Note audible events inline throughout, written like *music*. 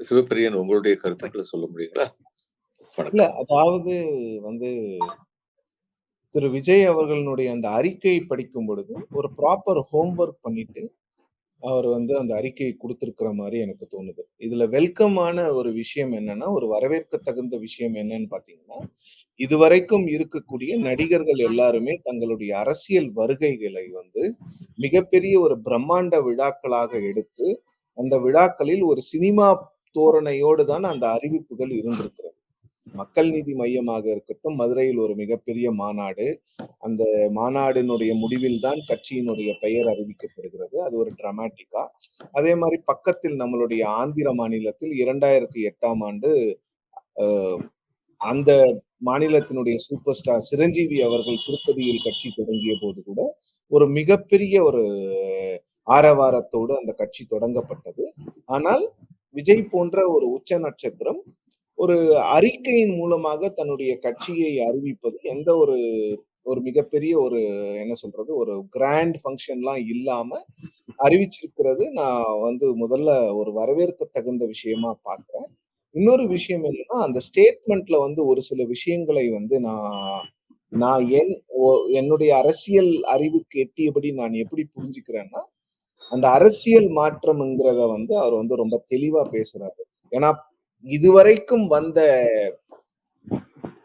சிவப்பிரியன் உங்களுடைய கருத்துக்களை சொல்ல முடியுங்களா? இல்ல, அதாவது வந்து திரு விஜய் அவர்களுடைய அந்த அறிக்கையை படிக்கும் பொழுது, ஒரு ப்ராப்பர் ஹோம் ஒர்க் பண்ணிட்டு, அவர் வந்து அந்த அறிக்கையை கொடுத்துருக்கிற மாதிரி எனக்கு தோணுது. இதுல வெல்கமான ஒரு விஷயம் என்னன்னா, ஒரு வரவேற்க தகுந்த விஷயம் என்னன்னு பாத்தீங்கன்னா இதுவரைக்கும் இருக்கக்கூடிய நடிகர்கள் எல்லாருமே தங்களுடைய அரசியல் வருகைகளை வந்து மிகப்பெரிய ஒரு பிரம்மாண்ட விழாக்களாக எடுத்து, அந்த விழாக்களில் ஒரு சினிமா தோரணையோடு தான் அந்த அறிவிப்புகள் இருந்திருக்கிறது. மக்கள் நீதி மையமாக இருக்கட்டும், மதுரையில் ஒரு மிகப்பெரிய மாநாடு. அந்த மாநாடினுடைய முடிவில் தான் கட்சியினுடைய பெயர் அறிவிக்கப்படுகிறது. அது ஒரு டிராமேட்டிக்கா. அதே மாதிரி பக்கத்தில் நம்மளுடைய ஆந்திர மாநிலத்தில் 2008ஆம் ஆண்டு அந்த மாநிலத்தினுடைய சூப்பர் ஸ்டார் சிரஞ்சீவி அவர்கள் திருப்பதியில் கட்சி தொடங்கிய போது கூட, ஒரு மிகப்பெரிய ஒரு ஆரவாரத்தோடு அந்த கட்சி தொடங்கப்பட்டது. ஆனால், விஜய் போன்ற ஒரு உச்ச நட்சத்திரம், ஒரு அறிக்கையின் மூலமாக தன்னுடைய கட்சியை அறிவிப்பது எந்த ஒரு ஒரு மிகப்பெரிய ஒரு என்ன சொல்றது? ஒரு கிராண்ட் ஃபங்க்ஷன்லாம் இல்லாம அறிவிச்சிருக்கிறது நான் வந்து முதல்ல ஒரு வரவேற்க தகுந்த விஷயமா பாக்குறேன் இன்னொரு விஷயம் என்னன்னா, அந்த ஸ்டேட்மெண்ட்ல வந்து ஒரு சில விஷயங்களை வந்து நான் நான் என் என்னுடைய அரசியல் அறிவுக்கு எட்டியபடி நான் எப்படி புரிஞ்சுக்கிறேன்னா, அந்த அரசியல் மாற்றம்ங்கிறத வந்து அவர் வந்து ரொம்ப தெளிவா பேசுறாரு. ஏன்னா, இதுவரைக்கும் வந்த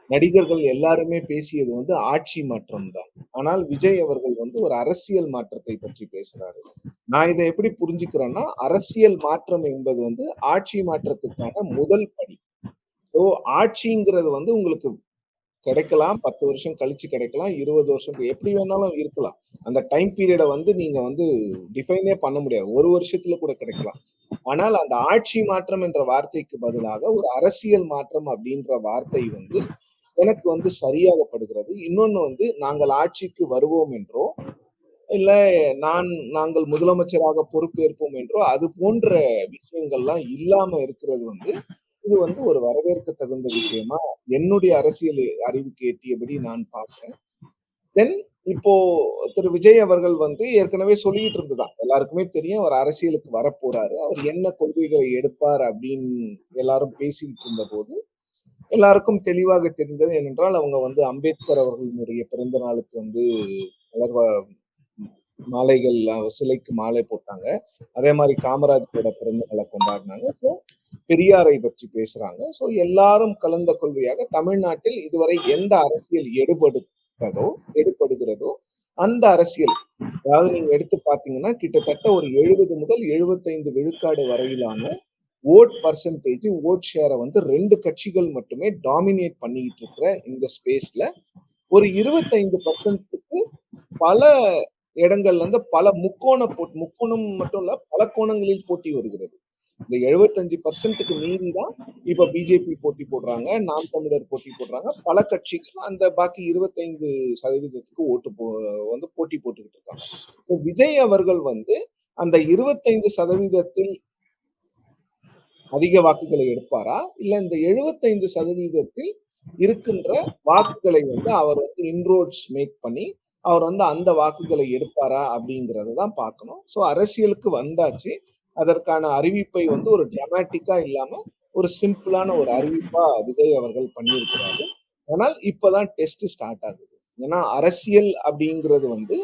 நடிகர்கள் எல்லாருமே பேசியது வந்து ஆட்சி மாற்றம் தான். ஆனால் விஜய் அவர்கள் வந்து ஒரு அரசியல் மாற்றத்தை பற்றி பேசுறாரு. நான் இதை எப்படி புரிஞ்சுக்கிறேன்னா, அரசியல் மாற்றம் என்பது வந்து ஆட்சி மாற்றத்துக்கான முதல் படி. ஸோ ஆட்சிங்கிறது வந்து உங்களுக்கு கிடைக்கலாம். 10 வருஷம் கழிச்சு கிடைக்கலாம். 20 வருஷம் எப்படி வேணாலும் இருக்கலாம். அந்த டைம் பீரியடை வந்து நீங்க வந்து டிஃபைனே பண்ண முடியாது. ஒரு வருஷத்துல கூட கிடைக்கலாம். ஆனால் அந்த ஆட்சி மாற்றம் என்ற வார்த்தைக்கு பதிலாக ஒரு அரசியல் மாற்றம் அப்படின்ற வார்த்தை வந்து எனக்கு வந்து சரியாகப்படுகிறது இன்னொன்னு வந்து நாங்கள் ஆட்சிக்கு வருவோம் என்றோ, இல்ல நான் நாங்கள் முதலமைச்சராக பொறுப்பேற்போம் என்றோ, அது போன்ற விஷயங்கள்லாம் இல்லாம இருக்கிறது வந்து, இது வந்து ஒரு வரவேற்க தகுந்த விஷயமா என்னுடைய அரசியல் அறிவுக்கு எட்டியபடி நான் பார்க்கிறேன். தென் இப்போ திரு விஜய் அவர்கள் வந்து ஏற்கனவே சொல்லிட்டு இருந்துதான் எல்லாருக்குமே தெரியும் அவர் அரசியலுக்கு வரப்போறாரு. அவர் என்ன கொள்கைகளை எடுப்பார் அப்படின்னு எல்லாரும் பேசிக்கிட்டு இருந்தபோது, எல்லாருக்கும் தெளிவாக தெரிந்தது ஏனென்றால் அவங்க வந்து அம்பேத்கர் அவர்களுடைய பிறந்த நாளுக்கு வந்து மலர் மாலைகள் சிலைக்கு மாலை போட்டாங்க. அதே மாதிரி காமராஜரோட பிறந்த நாளை கொண்டாடினாங்க ஸோ பெரியாரை பற்றி பேசுறாங்க. ஸோ எல்லாரும் கலந்த கொள்கையாக தமிழ்நாட்டில் இதுவரை எந்த அரசியல் எடுபடுத்ததோ எடுபடுகிறதோ, அந்த அரசியல் அதாவது நீங்க எடுத்து பாத்தீங்கன்னா கிட்டத்தட்ட ஒரு 70 முதல் 75 விழுக்காடு வரையிலான ஓட் பர்சன்டேஜ் ஓட் ஷேரை வந்து ரெண்டு கட்சிகள் மட்டுமே டாமினேட் பண்ணிக்கிட்டு இருக்கிற இந்த ஸ்பேஸ்ல, ஒரு இருபத்தைந்து பர்சன்ட்டுக்கு பல இடங்கள்ல இருந்து பல முக்கோண போட் முக்கோணம் மட்டும் இல்ல, பல கோணங்களில் போட்டி வருகிறது. இந்த எழுபத்தஞ்சு பர்சன்ட்டுக்கு மீறி தான் இப்ப பிஜேபி போட்டி போடுறாங்க. நாம் தமிழர் போட்டி போடுறாங்க. பல கட்சிகள் அந்த பாக்கி 25% ஓட்டு போ வந்து போட்டி போட்டுக்கிட்டு இருக்காங்க. விஜய் அவர்கள் வந்து அந்த இருபத்தைந்து சதவீதத்தில் அதிக வாக்குகளை எடுப்பாரா? இல்ல இந்த எழுபத்தைந்து சதவீதத்தில் இருக்கின்ற வாக்குகளை வந்து அவர் வந்து இன்ரோட்ஸ் மேக் பண்ணி, அவர் வந்து அந்த வாக்குகளை எடுப்பாரா? அப்படிங்கிறத தான் பார்க்கணும். ஸோ அரசியலுக்கு வந்தாச்சு. அதற்கான அறிவிப்பை வந்து ஒரு டிராமேட்டிக்கா இல்லாம, ஒரு சிம்பிளான ஒரு அறிவிப்பா விஜய் அவர்கள் பண்ணியிருக்கிறாரு. ஆனால் இப்பதான் டெஸ்ட் ஸ்டார்ட் ஆகுது. ஏன்னா அரசியல் அப்படிங்கிறது வந்து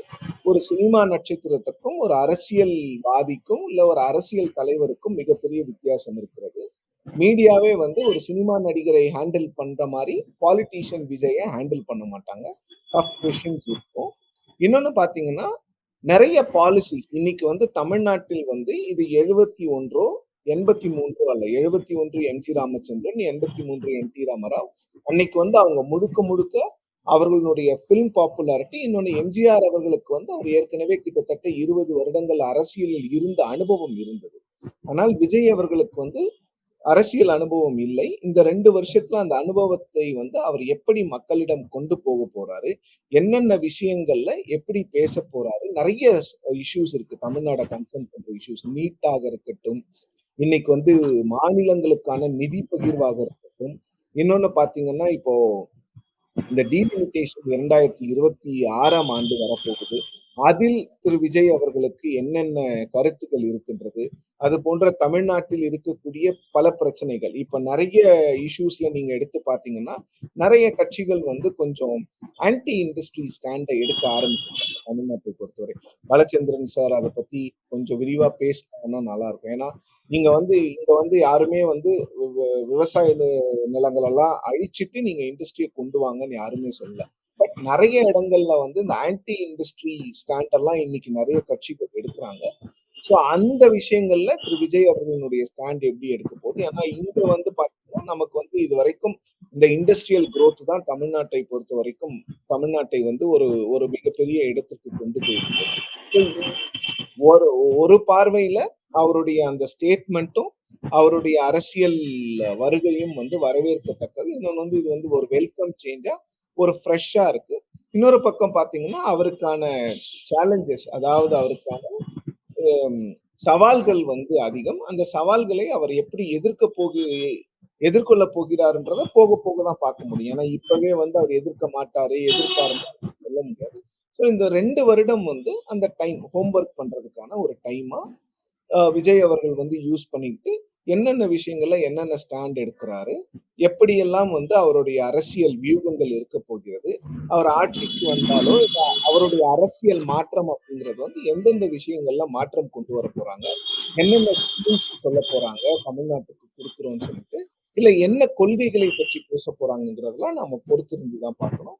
ஒரு சினிமா நட்சத்திரத்துக்கும், ஒரு அரசியல்வாதிக்கும், இல்ல ஒரு அரசியல் தலைவருக்கும் மிகப்பெரிய வித்தியாசம் இருக்கிறது. மீடியாவே வந்து ஒரு சினிமா நடிகரை ஹேண்டில் பண்ற மாதிரி பாலிட்டிஷியன் விஜய ஹேண்டில் பண்ண மாட்டாங்க. டஃப் கொஷின்ஸ் இருக்கும். இன்னொன்னு பார்த்தீங்கன்னா, நிறைய பாலிசிஸ் இன்னைக்கு வந்து தமிழ்நாட்டில் வந்து இது 71ஓ, 83ஓ அல்ல. எழுபத்தி ஒன்று எம் ஜி ராமச்சந்திரன், எண்பத்தி மூன்று என் டி ராமராவ். அன்னைக்கு வந்து அவங்க முழுக்க முழுக்க அவர்களுடைய பிலிம் பாப்புலாரிட்டி இன்னொன்னு எம்ஜிஆர் அவர்களுக்கு வந்து அவர் ஏற்கனவே கிட்டத்தட்ட 20 வருடங்கள் அரசியலில் இருந்த அனுபவம் இருந்தது. ஆனால் விஜய் அவர்களுக்கு வந்து அரசியல் அனுபவம் இல்லை. இந்த ரெண்டு வருஷத்துல அந்த அனுபவத்தை வந்து அவர் எப்படி மக்களிடம் கொண்டு போக போறாரு? என்னென்ன விஷயங்கள்ல எப்படி பேசப் போறாரு? நிறைய இஷ்யூஸ் இருக்கு. தமிழ்நாட கன்சர்ன் பண்ற இஷ்யூஸ். நீட்டாக இருக்கட்டும், இன்னைக்கு வந்து மாநிலங்களுக்கான நிதி பகிர்வாக இருக்கட்டும். இன்னொன்னு பார்த்தீங்கன்னா, இப்போ இந்த டீலிமிட்டேஷன் 2026ஆம் ஆண்டு வரப்போகுது. அதில் திரு விஜய் அவர்களுக்கு என்னென்ன கருத்துக்கள் இருக்கின்றது? அது போன்ற தமிழ்நாட்டில் இருக்கக்கூடிய பல பிரச்சனைகள். இப்ப நிறைய இஷ்யூஸ்ல நீங்க எடுத்து பார்த்தீங்கன்னா, நிறைய கட்சிகள் வந்து கொஞ்சம் ஆன்டி இண்டஸ்ட்ரி ஸ்டாண்டை எடுக்க ஆரம்பிச்சிருக்காங்க தமிழ்நாட்டை பொறுத்தவரை. பாலச்சந்திரன் சார் அதை பத்தி கொஞ்சம் விரிவா பேசினாங்கன்னா நல்லாருக்கும். ஏன்னா, நீங்க வந்து இங்க வந்து யாருமே வந்து விவசாய நிலங்களெல்லாம் அழிச்சிட்டு நீங்க இண்டஸ்ட்ரியை கொண்டு வாங்கன்னு யாருமே சொல்லல. நிறைய இடங்கள்ல வந்து இந்த ஆன்டி இண்டஸ்ட்ரி ஸ்டாண்ட் எல்லாம் இன்னைக்கு நிறைய கட்சிகள் எடுக்கிறாங்க ஸோ அந்த விஷயங்கள்ல திரு விஜய் அவர்களினுடைய ஸ்டாண்ட் எப்படி எடுக்க போகுது? ஏன்னா இங்க வந்து பாத்தீங்கன்னா நமக்கு வந்து இது வரைக்கும் இந்த இண்டஸ்ட்ரியல் குரோத் தான் தமிழ்நாட்டை பொறுத்த வரைக்கும் தமிழ்நாட்டை வந்து ஒரு ஒரு மிகப்பெரிய இடத்திற்கு கொண்டு போயிருக்கு ஒரு ஒரு பார்வையில அவருடைய அந்த ஸ்டேட்மெண்ட்டும், அவருடைய அரசியல் வருகையும் வந்து வரவேற்கத்தக்கது. இன்னொன்று வந்து இது வந்து ஒரு வெல்கம் சேஞ்சா ஒரு ஃப்ரெஷ்ஷா இருக்கு. இன்னொரு பக்கம் பார்த்தீங்கன்னா, அவருக்கான சேலஞ்சஸ் அதாவது அவருக்கான சவால்கள் வந்து அதிகம். அந்த சவால்களை அவர் எப்படி எதிர்க்க போகி எதிர்கொள்ள போகிறாருன்றத போக போக தான் பார்க்க முடியும். ஏன்னா இப்பவே வந்து அவர் எதிர்க்க மாட்டாரு, எதிர்ப்பாரு சொல்ல முடியாது. ஸோ இந்த ரெண்டு வருடம் வந்து அந்த டைம் ஹோம் ஒர்க் பண்றதுக்கான ஒரு டைமா விஜய் அவர்கள் வந்து யூஸ் பண்ணிக்கிட்டு, என்னென்ன விஷயங்கள்ல என்னென்ன ஸ்டாண்ட் எடுக்கிறாரு எப்படியெல்லாம் வந்து அவருடைய அரசியல் வியூகங்கள் இருக்க போகிறது? அவர் ஆட்சிக்கு வந்தாலோ, அவருடைய அரசியல் மாற்றம் அப்படிங்கிறது வந்து எந்தெந்த விஷயங்கள்ல மாற்றம் கொண்டு வர போறாங்க? என்னென்ன ஸ்கீம்ஸ் சொல்ல போறாங்க? தமிழ்நாட்டுக்கு கொடுக்குறோம்னு சொல்லிட்டு, இல்ல என்ன கொள்கைகளை பற்றி பேச போறாங்கங்கிறதெல்லாம் நாம பொறுத்திருந்து தான் பார்க்கணும்.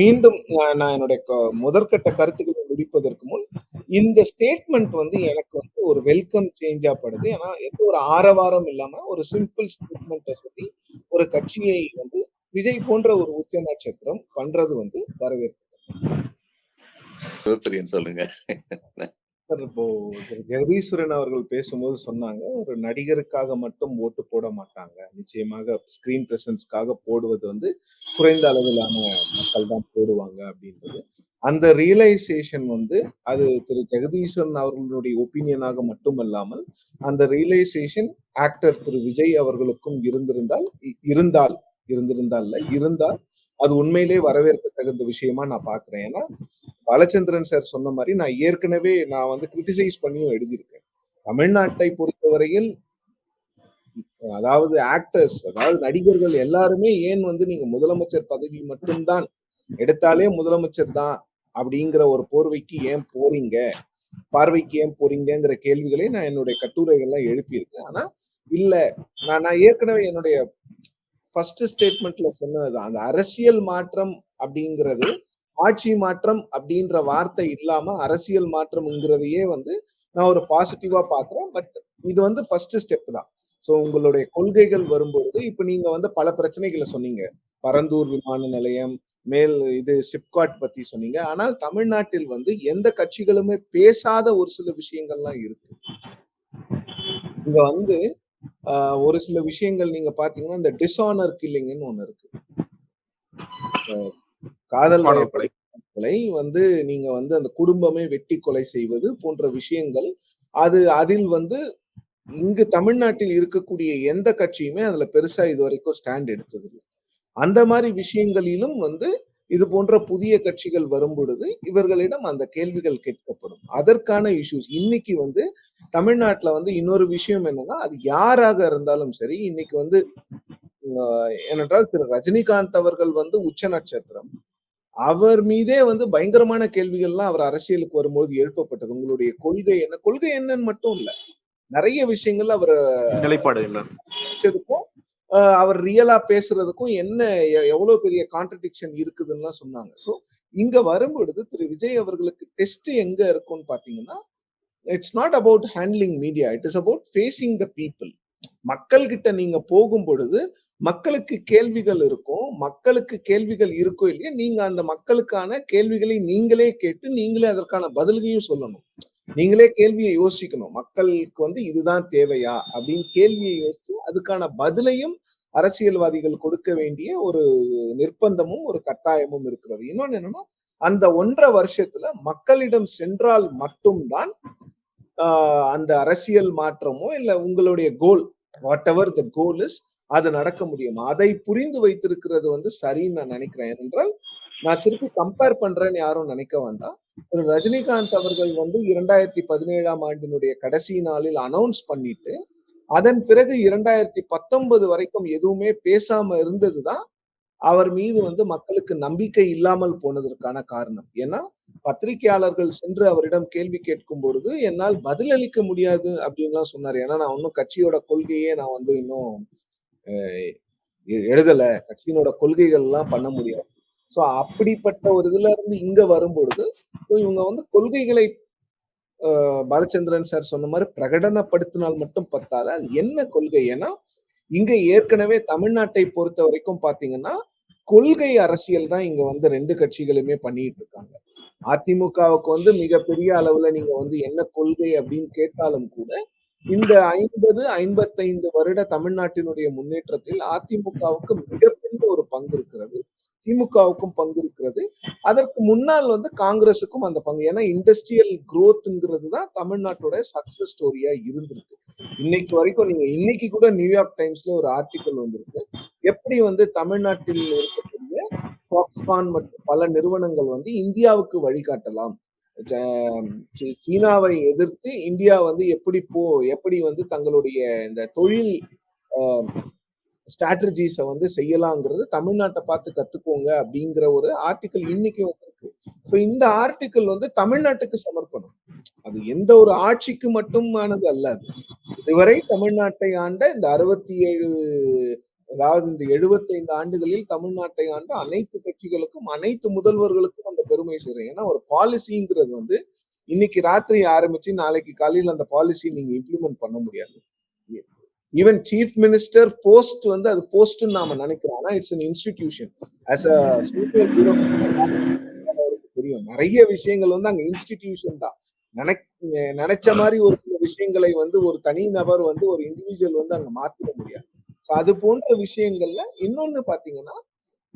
மீண்டும் நான் என்னுடைய க முதற்கட்ட கருத்துக்களை முடிப்பதற்கு முன், இந்த ஸ்டேட்மெண்ட் வந்து எனக்கு வந்து ஒரு வெல்கம் சேஞ்சா படுது. ஏன்னா எந்த ஒரு ஆரவாரம் இல்லாம ஒரு சிம்பிள் ஸ்டேட்மெண்ட்டை சொல்லி, ஒரு கட்சியை வந்து விஜய் போன்ற ஒரு உச்ச நட்சத்திரம் பண்றது வந்து வரவேற்பு சொல்லுங்க. சார் இப்போ திரு ஜெகதீஸ்வரன் அவர்கள் பேசும்போது சொன்னாங்க, ஒரு நடிகருக்காக மட்டும் ஓட்டு போட மாட்டாங்க. நிச்சயமாக ஸ்கிரீன் பிரசன்ஸ்க்காக போடுவது வந்து குறைந்த அளவிலான மக்கள் தான் போடுவாங்க அப்படின்றது. அந்த ரியலைசேஷன் வந்து அது திரு ஜெகதீஸ்வரன் அவர்களுடைய ஒப்பீனியனாக மட்டுமல்லாமல், அந்த ரியலைசேஷன் ஆக்டர் திரு விஜய் அவர்களுக்கும் இருந்திருந்தால் இருந்தால் இருந்திருந்தால் இல்ல, இருந்தால் அது உண்மையிலேயே வரவேற்கத்தகுந்த விஷயமா நான் பாக்குறேன் ஏன்னா, பாலச்சந்திரன் சார் சொன்ன மாதிரி நான் ஏற்கனவே நான் வந்து கிரிட்டிசைஸ் பண்ணியும் எழுதியிருக்கேன். தமிழ்நாட்டை பொறுத்தவரையில் அதாவது ஆக்டர்ஸ் அதாவது நடிகர்கள் எல்லாருமே ஏன் வந்து நீங்க முதலமைச்சர் பதவி மட்டும் தான் எடுத்தாலே முதலமைச்சர் தான் அப்படிங்கிற ஒரு போர்வைக்கு ஏன் போறீங்க? பார்வைக்கு ஏன் போறீங்கங்கிற கேள்விகளை நான் என்னுடைய கட்டுரைகள்லாம் எழுப்பியிருக்கேன். ஆனா, இல்ல நான் நான் ஏற்கனவே என்னுடைய ஃபர்ஸ்ட் ஸ்டேட்மெண்ட்ல சொன்னதுதான். அந்த அரசியல் மாற்றம் அப்படிங்கிறது, ஆட்சி மாற்றம் அப்படின்ற வார்த்தை இல்லாம அரசியல் மாற்றம்ங்கிறதையே வந்து நான் ஒரு பாசிட்டிவா பாக்குறேன் பட் இது வந்து ஃபர்ஸ்ட் ஸ்டெப் தான். ஸோ உங்களுடைய கொள்கைகள் வரும்பொழுது இப்ப நீங்க வந்து பல பிரச்சனைகளை சொன்னீங்க. பரந்தூர் விமான நிலையம், மேல் இது சிப்காட் பத்தி சொன்னீங்க. ஆனால் தமிழ்நாட்டில் வந்து எந்த கட்சிகளுமே பேசாத ஒரு சில விஷயங்கள்லாம் இருக்கு. இங்க வந்து ஒரு சில விஷயங்கள் நீங்க பார்த்தீங்கன்னா, இந்த டிஸ்ஹானர் கில்லிங்ன்னு ஒண்ணு இருக்கு. காதல். வயப்படுகளை வந்து நீங்க வந்து அந்த குடும்பமே வெட்டி கொலை செய்வது போன்ற விஷயங்கள், அது அதில் வந்து இங்கு தமிழ்நாட்டில் இருக்கக்கூடிய எந்த கட்சியுமே அதுல பெருசா இதுவரைக்கும் ஸ்டாண்ட் எடுத்ததில்ல. அந்த மாரி விஷயங்களிலும் வந்து இது போன்ற புதிய கட்சிகள் வரும்பொழுது, இவர்களிடம் அந்த கேள்விகள் கேட்கப்படும். அதற்கான இஷ்யூஸ் இன்னைக்கு வந்து தமிழ்நாட்டுல வந்து இன்னொரு விஷயம் என்னன்னா, அது யாராக இருந்தாலும் சரி, இன்னைக்கு வந்து ஏனென்றால் திரு ரஜினிகாந்த் அவர்கள் வந்து உச்ச நட்சத்திரம். அவர் மீதே வந்து பயங்கரமான கேள்விகள்லாம் அவர் அரசியலுக்கு வரும்போது எழுப்பப்பட்டது. உங்களுடைய கொள்கை என்ன? கொள்கை என்னன்னு மட்டும் இல்ல. நெறைய விஷயங்கள்ல அவர நிலைப்பாடு என்ன? அவர் ரியலா பேசுறதுக்கும் என்ன எவ்வளவு எவ்வளோ பெரிய கான்ட்ரடிக்ஷன் இருக்குதுன்னுலாம் சொன்னாங்க. ஸோ இங்க வரும்பொழுது திரு விஜய் அவர்களுக்கு டெஸ்ட் எங்க இருக்கும்னு பார்த்தீங்கன்னா, it's not about handling media. It is about facing the people. மக்கள்கிட்ட நீங்க போகும் போகும்பொழுது, மக்களுக்கு கேள்விகள் இருக்கும். மக்களுக்கு கேள்விகள் இருக்கோ இல்லையோ, நீங்க அந்த மக்களுக்கான கேள்விகளை நீங்களே கேட்டு, நீங்களே அதற்கான பதில்களையும் சொல்லணும். *laughs* நீங்களே கேள்வியை யோசிக்கணும். மக்களுக்கு வந்து இதுதான் தேவையா? அப்படின்னு கேள்வியை யோசிச்சு, அதுக்கான பதிலையும் அரசியல்வாதிகள் கொடுக்க வேண்டிய ஒரு நிர்பந்தமும், ஒரு கட்டாயமும் இருக்கிறது. இன்னொன்னு என்னன்னா, அந்த 1 1/2 வருஷத்துல மக்களிடம் சென்றால் மட்டும் தான், அந்த அரசியல் மாற்றமோ, இல்ல உங்களுடைய கோல் what ever the goal is அது நடக்க முடியும். அதை புரிந்து வைத்திருக்கிறது வந்து சரின்னு நான் நினைக்கிறேன். என்றால் நான் திருப்பி கம்பேர் பண்றேன்னு யாரும் நினைக்க வேண்டாம். திரு ரஜினிகாந்த் அவர்கள் வந்து 2017ஆம் ஆண்டினுடைய கடைசி நாளில் அனௌன்ஸ் பண்ணிட்டு, அதன் பிறகு 2019 வரைக்கும் எதுவுமே பேசாம இருந்ததுதான் அவர் மீது வந்து மக்களுக்கு நம்பிக்கை இல்லாமல் போனதற்கான காரணம். ஏன்னா, பத்திரிகையாளர்கள் சென்று அவரிடம் கேள்வி கேட்கும் பொழுது, "என்னால் பதிலளிக்க முடியாது" அப்படின்லாம் சொன்னார் ஏன்னா, நான் இன்னும் கட்சியோட கொள்கையே நான் வந்து இன்னும் அ எ எழுதல. கட்சியினோட கொள்கைகள்லாம் பண்ண முடியாது. ஸோ அப்படிப்பட்ட ஒரு இதுல இருந்து இங்க வரும்பொழுது, இவங்க வந்து கொள்கைகளை பாலச்சந்திரன் சார் சொன்ன மாதிரி பிரகடனப்படுத்தினால் மட்டும் பத்தாது. அது என்ன கொள்கை? ஏன்னா, இங்க ஏற்கனவே தமிழ்நாட்டை பொறுத்த வரைக்கும் பாத்தீங்கன்னா கொள்கை அரசியல் தான் இங்க வந்து ரெண்டு கட்சிகளுமே பண்ணிட்டு இருக்காங்க. அதிமுகவுக்கு வந்து மிகப்பெரிய அளவுல நீங்க வந்து என்ன கொள்கை அப்படின்னு கேட்டாலும் கூட, இந்த 50, 55 வருட தமிழ்நாட்டினுடைய முன்னேற்றத்தில் அதிமுகவுக்கு மிகப்பெரிய ஒரு பங்கு இருக்கிறது. திமுகவுக்கும் பங்கு இருக்கிறது. அதற்கு முன்னால் வந்து காங்கிரஸுக்கும் அந்த பங்கு. ஏன்னா இண்டஸ்ட்ரியல் குரோத்ங்கிறது தான் தமிழ்நாட்டோட சக்சஸ் ஸ்டோரியா இருந்திருக்கு. இன்னைக்கு வரைக்கும் நீங்க இன்னைக்கு கூட நியூயார்க் டைம்ஸ்ல ஒரு ஆர்டிக்கல் வந்திருக்கு. எப்படி வந்து தமிழ்நாட்டில் இருக்கக்கூடிய Foxconn மற்றும் பல நிறுவனங்கள் வந்து இந்தியாவுக்கு வழிகாட்டலாம். சீ சீனாவை எதிர்த்து இந்தியா வந்து எப்படி போ எப்படி வந்து தங்களுடைய இந்த தொழில் ஸ்ட்ராட்டஜிஸ வந்து செய்யலாங்கிறது தமிழ்நாட்டை பார்த்து கத்துக்கோங்க அப்படிங்கிற ஒரு ஆர்டிக்கல் இன்னைக்கு வந்திருக்கு. ஸோ இந்த ஆர்டிக்கல் வந்து தமிழ்நாட்டுக்கு சமர்ப்பணம். அது எந்த ஒரு ஆட்சிக்கு மட்டுமானது அல்ல அது. இதுவரை தமிழ்நாட்டை ஆண்ட இந்த 67 அதாவது இந்த 75 ஆண்டுகளில் தமிழ்நாட்டை ஆண்ட அனைத்து கட்சிகளுக்கும், அனைத்து முதல்வர்களுக்கும் அந்த பெருமை சேரும். ஏன்னா ஒரு பாலிசிங்கிறது வந்து இன்னைக்கு ராத்திரி ஆரம்பிச்சு நாளைக்கு காலையில அந்த பாலிசி நீங்க இம்ப்ளிமெண்ட் பண்ண முடியாது. ஈவன் சீஃப் மினிஸ்டர் போஸ்ட் வந்து அது போஸ்ட்ன்னு நாம நினைக்கிறோம். ஆனா it's an institution. As a தெரியும். நெறைய விஷயங்கள் வந்து அங்க இன்ஸ்டிடியூஷன் தான். நெனைக் நெனைச்ச மாரி ஒரு சில விஷயங்களை வந்து ஒரு தனி நபர் வந்து ஒரு இண்டிவிஜுவல் வந்து அங்க மாத்திட முடியாது. ஸோ அது போன்ற விஷயங்கள்ல இன்னொன்னு பார்த்தீங்கன்னா,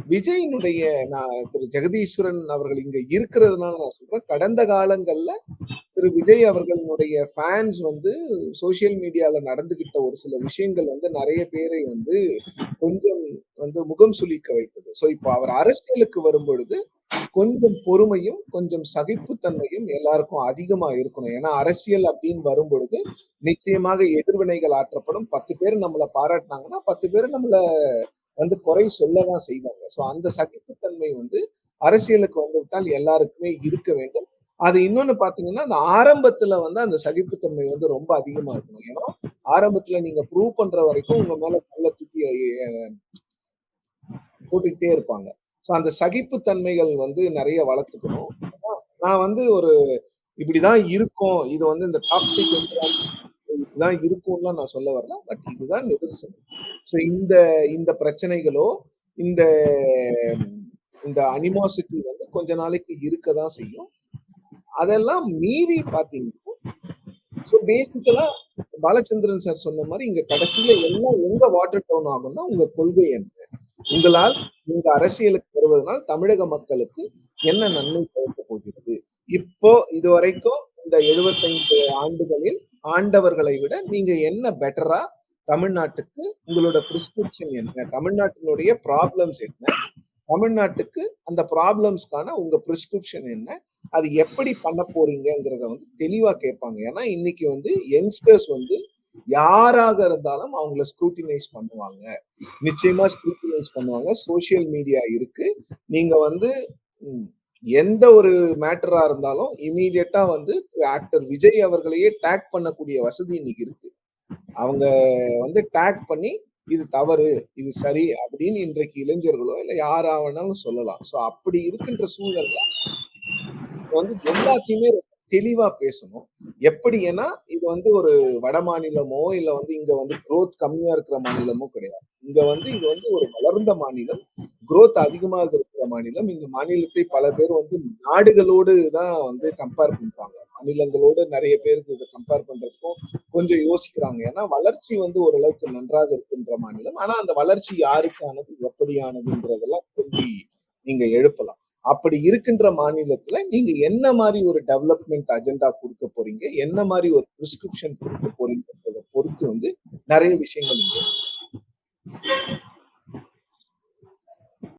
விஜயினுடைய நான் திரு ஜெகதீஸ்வரன் அவர்கள் இங்க இருக்கிறதுனால நான் சொல்றேன். கடந்த காலங்கள்ல திரு விஜய் அவர்களுடைய ஃபேன்ஸ் வந்து சோசியல் மீடியால நடந்துகிட்ட ஒரு சில விஷயங்கள் வந்து நிறைய பேரை வந்து கொஞ்சம் வந்து முகம் சுளிக்க வைத்தது. ஸோ இப்போ அவர் அரசியலுக்கு வரும்பொழுது, கொஞ்சம் பொறுமையும், கொஞ்சம் சகிப்புத்தன்மையும் எல்லாருக்கும் அதிகமா இருக்கணும். ஏன்னா அரசியல் அப்படின்னு வரும்பொழுது, நிச்சயமாக எதிர்வினைகள் ஆற்றப்படும். 10 பேர் நம்மளை பாராட்டினாங்கன்னா பத்து பேர் நம்மள வந்து குறை சொல்லதான் செய்வாங்க. ஸோ அந்த சகிப்புத்தன்மை வந்து அரசியலுக்கு வந்துவிட்டால் எல்லாருக்குமே இருக்க வேண்டும். அது இன்னொன்னு பார்த்தீங்கன்னா, அந்த ஆரம்பத்துல வந்து அந்த சகிப்புத்தன்மை வந்து ரொம்ப அதிகமா இருக்கணும். ஏன்னா, ஆரம்பத்துல நீங்க ப்ரூவ் பண்ற வரைக்கும் உங்க மேல நல்ல தூக்கி எ போட்டுக்கிட்டே இருப்பாங்க. ஸோ அந்த சகிப்புத்தன்மைகள் வந்து நிறைய வளர்த்துக்கணும். நான் வந்து ஒரு இப்படிதான் இருக்கும். இது வந்து இந்த டாக்ஸிக் என்விரான்மென்ட் இப்படிதான் இருக்கும்லாம் நான் சொல்ல வரல. பட் இதுதான் நிதர்சனம். ஸோ இந்த இந்த பிரச்சனைகளோ, இந்த இந்த அனிமோசிட்டி வந்து கொஞ்ச நாளைக்கு இருக்க தான் செய்யும். அதெல்லாம் மீறி பார்த்தீங்கன்னா, ஸோ பேசிக்கலா பாலச்சந்திரன் சார் சொன்ன மாதிரி இங்க கடைசியில எல்லாம் எங்க வாட்டர் டவுன் ஆகும்னா, உங்க கொள்கை என்ன? உங்களால் இந்த அரசியலுக்கு வருவதனால் தமிழக மக்களுக்கு என்ன நன்மை கிடைக்க போகிறது? இப்போ இதுவரைக்கும் இந்த 75 ஆண்டுகளில் ஆண்டவர்களை விட நீங்க என்ன பெட்டரா தமிழ்நாட்டுக்கு உங்களோட பிரிஸ்கிரிப்ஷன் என்ன? தமிழ்நாட்டினுடைய ப்ராப்ளம்ஸ் என்ன? தமிழ்நாட்டுக்கு அந்த ப்ராப்ளம்ஸ்க்கான உங்க ப்ரிஸ்கிரிப்ஷன் என்ன? அது எப்படி பண்ண போறீங்கங்கிறத வந்து தெளிவா கேட்பாங்க. ஏன்னா இன்னைக்கு வந்து யங்ஸ்டர்ஸ் வந்து யாராக இருந்தாலும் அவங்கள ஸ்க்ரூட்டினைஸ் பண்ணுவாங்க. நிச்சயமா ஸ்க்ரூட்டினைஸ் பண்ணுவாங்க. சோசியல் மீடியா இருக்கு. நீங்க வந்து எந்த ஒரு மேட்டரா இருந்தாலும் இமீடியட்டா வந்து ஆக்டர் விஜய் அவர்களையே டேக் பண்ணக்கூடிய வசதி இன்னைக்கு இருக்கு. அவங்க வந்து டேக் பண்ணி இது தவறு, இது சரி அப்படின்னு இன்றைக்கு இளைஞர்களோ இல்ல யாரா வேணாலும் சொல்லலாம். ஸோ அப்படி இருக்கின்ற சூழல்ல வந்து எல்லாத்தையுமே தெளிவா பேசணும். எப்படி ஏன்னா, இது வந்து ஒரு வட மாநிலமோ, இல்ல வந்து இங்க வந்து குரோத் கம்மியா இருக்கிற மாநிலமோ கிடையாது. இங்க வந்து இது வந்து ஒரு வளர்ந்த மாநிலம். குரோத் அதிகமாக இருக்கிற மாநிலம். இந்த மாநிலத்தை பல பேர் வந்து நாடுகளோடு தான் வந்து கம்பேர் பண்றாங்க. மாநிலங்களோடு நிறைய பேருக்கு இத கம்பேர் பண்றதுக்கும் கொஞ்சம் யோசிக்கிறாங்க. ஏன்னா வளர்ச்சி வந்து ஓரளவுக்கு நன்றாக இருக்குன்ற மாநிலம். ஆனா அந்த வளர்ச்சி யாருக்கானது? எப்படியானதுங்கிறதெல்லாம் கேள்வி நீங்க எழுப்பலாம். அப்படி இருக்கின்ற மாநிலத்துல நீங்க என்ன மாதிரி ஒரு டெவலப்மென்ட் அஜெண்டா கொடுக்க போறீங்க? என்ன மாதிரி ஒரு பிரிஸ்கிரிப்ஷன் கொடுக்க போறீங்கன்றத பொறுத்து வந்து நிறைய விஷயங்கள் நீங்க